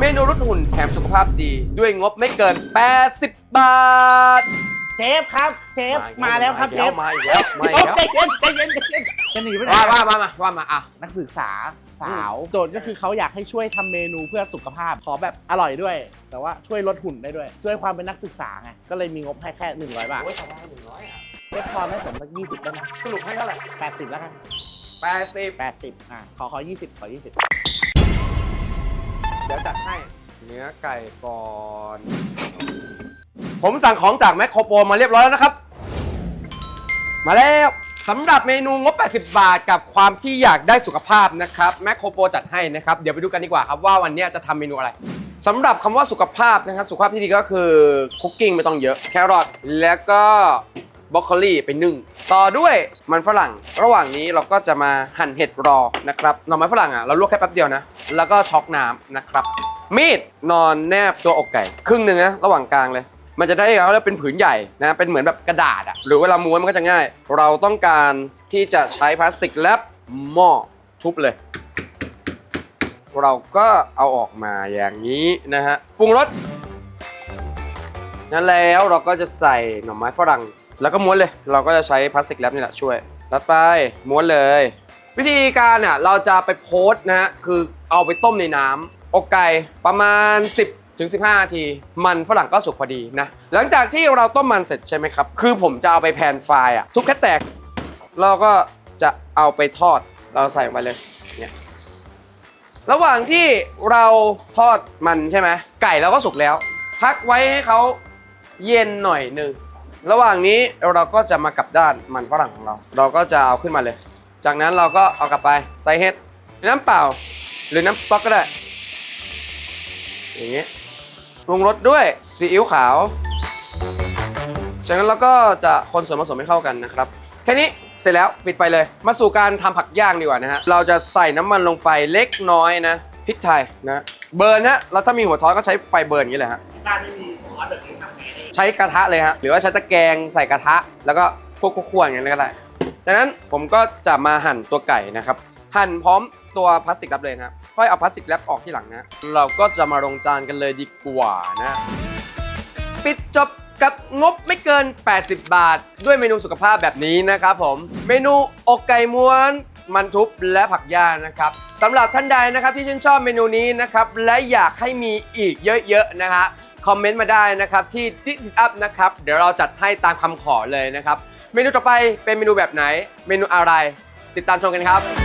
เมนูลดหุ่นแถมสุขภาพดีด้วยงบไม่เกิน 80 บาท เชฟครับเชฟมาแล้วครับเชฟมาอีกแล้วมาอีกแล้วใจเย็นใจเย็นใจเย็นจะหนีไปไหนว่าว่ามามาว่ามาอะนักศึกษาสาวโจทย์ก็คือเขาอยากให้ช่วยทำเมนูเพื่อสุขภาพขอแบบอร่อยด้วย แต่ว่าช่วยลดหุ่นได้ด้วยด้วยความเป็นนักศึกษาไงก็เลยมีงบให้แค่100บาทโอ้ยสบายหนึ่งร้อยอะเชฟพอให้ผมสัก20ได้ไหมสรุปให้เท่าไหร่80แล้วกันแปดสิบ80อะขอขอ20ขอ20เดี๋ยวจัดให้ เนื้อไก่ก่อน ผมสั่งของจากแมคโครโปรมาเรียบร้อยแล้วนะครับ มาแล้วสำหรับเมนูงบ 80 บาท กับความที่อยากได้สุขภาพนะครับแมคโครโปรจัดให้นะครับ เดี๋ยวไปดูกันดีกว่าครับว่าวันนี้จะทำเมนูอะไรสำหรับคำว่าสุขภาพนะครับ สุขภาพที่ดีก็คือคุกกิ้งไม่ต้องเยอะ แครอทแล้วก็ บรอกโคลีไปนึ่ง ต่อด้วยมันฝรั่ง ระหว่างนี้เราก็จะมาหั่นเห็ดรอนะครับหน่อไม้ฝรั่งอะเราลวกแค่แป๊บเดียวนะ แล้วก็ช็อกน้ำนะครับ มีดนอนแนบตัวอกไก่ ครึ่งหนึ่งนะระหว่างกลางเลย มันจะได้เขาเรียกเป็นผืนใหญ่นะเป็นเหมือนแบบกระดาษอะหรือเวลาม้วนมันก็จะง่าย เราต้องการที่จะใช้พลาสติกแลบหม้อทุบเลยเราก็เอาออกมาอย่างนี้นะฮะปรุงรสนั่นแล้วเราก็จะใส่หน่อไม้ฝรั่ง แล้วก็ม้วนเลย เราก็จะใช้พลาสติกแรปนี่แหละช่วย รัดไป ม้วนเลย วิธีการอะเราจะไปโพสนะฮะ คือเอาไปต้มในน้ำอกไก่ประมาณ 10ถึง 15นาที มันฝรั่งก็สุกพอดีนะ หลังจากที่เราต้มมันเสร็จใช่ไหมครับ คือผมจะเอาไปแผ่นไฟล์อะทุบแค่แตก เราก็จะเอาไปทอด เราใส่ลงไปเลย เนี่ย ระหว่างที่เราทอดมันใช่ไหม ไก่เราก็สุกแล้ว พักไว้ให้เขาเย็นหน่อยหนึ่ง ระหว่างนี้เราก็จะมากลับด้านมันฝรั่งของเรา เราก็จะเอาขึ้นมาเลย จากนั้นเราก็เอากลับไปใส่เห็ดน้ำเปล่า หรือน้ำสต๊อกก็ได้ อย่างนี้ปรุงรสด้วยซีอิ๊วขาว จากนั้นเราก็จะคนส่วนผสมให้เข้ากันนะครับ แค่นี้เสร็จแล้วปิดไฟเลย มาสู่การทำผักย่างดีกว่านะฮะ เราจะใส่น้ำมันลงไปเล็กน้อยนะพริกไทยนะ เบิร์นฮะ แล้วถ้ามีหัวท้อก็ใช้ไฟเบิร์นอย่างนี้เลยฮะ บ้านไม่มี ใช้กระทะเลยฮะหรือว่าใช้ตะแกรงใส่กระทะ แล้วก็คั่วๆอย่างนี้ก็ได้จากนั้นผมก็จะมาหั่นตัวไก่นะครับ หั่นพร้อมตัวพลาสติกแรปเลยนะครับค่อยเอาพลาสติกแรปออกที่หลังนะเราก็จะมาลงจานกันเลยดีกว่านะ ปิดจบกับงบไม่เกิน 80 บาท ด้วยเมนูสุขภาพแบบนี้นะครับผม เมนูอกไก่ม้วนมันทุบและผักย่างนะครับสำหรับท่านใดนะครับที่ชื่นชอบเมนูนี้นะครับและอยากให้มีอีกเยอะๆนะฮะ คอมเมนต์มาได้นะครับที่ This Is Up นะครับ เดี๋ยวเราจัดให้ตามคำขอเลยนะครับ เมนูต่อไปเป็นเมนูแบบไหน เมนูอะไร ติดตามชมกันครับ